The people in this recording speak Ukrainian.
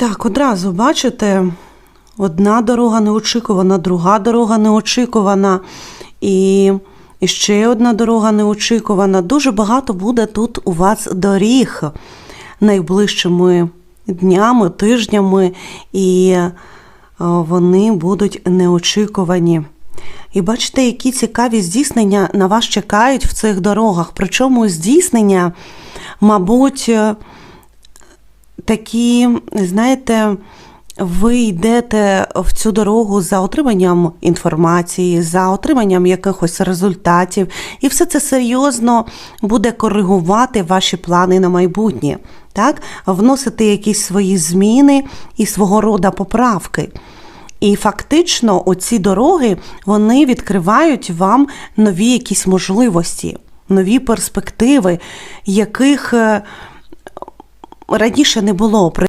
Так, одразу бачите, одна дорога неочікувана, друга дорога неочікувана, і, ще одна дорога неочікувана. Дуже багато буде тут у вас доріг найближчими днями, тижнями, і е, вони будуть неочікувані. І бачите, які цікаві здійснення на вас чекають в цих дорогах. Причому здійснення, мабуть, е, такі, знаєте, ви йдете в цю дорогу за отриманням інформації, за отриманням якихось результатів, і все це серйозно буде коригувати ваші плани на майбутнє, так? вносити якісь свої зміни і свого роду поправки. І фактично оці дороги вони відкривають вам нові якісь можливості, нові перспективи, яких е, раніше не було.